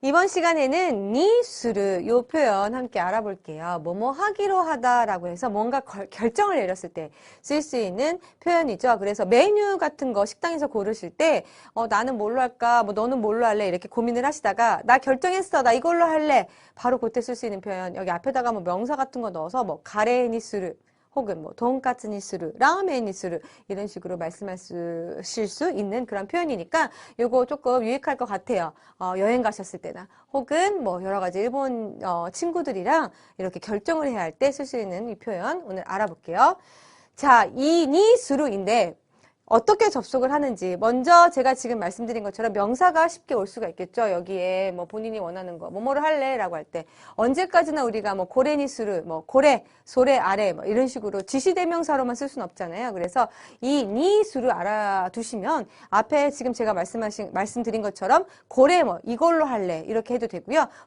이번 시간에는 니스르 요 표현 함께 알아볼게요. 뭐뭐 하기로 하다라고 해서 뭔가 걸- 결정을 내렸을 때 쓸 수 있는 표현이죠. 그래서 메뉴 같은 거 식당에서 고르실 때 어, 나는 뭘로 할까? 뭐 너는 뭘로 할래? 이렇게 고민을 하시다가 나 결정했어. 나 이걸로 할래. 바로 그때 쓸 수 있는 표현. 여기 앞에다가 뭐 명사 같은 거 넣어서 뭐 가레 니스르 혹은 뭐 돈까스 니스르, 라ーメン 니스르 이런 식으로 말씀하실 수 있는 그런 표현이니까 요거 조금 유익할 것 같아요. 어, 여행 가셨을 때나 혹은 뭐 여러 가지 일본 어, 친구들이랑 이렇게 결정을 해야 할 때 쓸 수 있는 이 표현 오늘 알아볼게요. 자, 이 니 스루인데 어떻게 접속을 하는지 먼저 제가 지금 말씀드린 것처럼 명사가 쉽게 올 수가 있겠죠. 여기에 뭐 본인이 원하는 거 뭐뭐를 할래라고 할 때 언제까지나 우리가 뭐 고래니스루 뭐 고래 소래 아래 뭐 이런 식으로 지시대명사로만 쓸 수는 없잖아요. 그래서 이 니수를 알아두시면 앞에 지금 제가 말씀하신 말씀드린 것처럼 고래 뭐 이걸로 할래 이렇게 해도 되고요.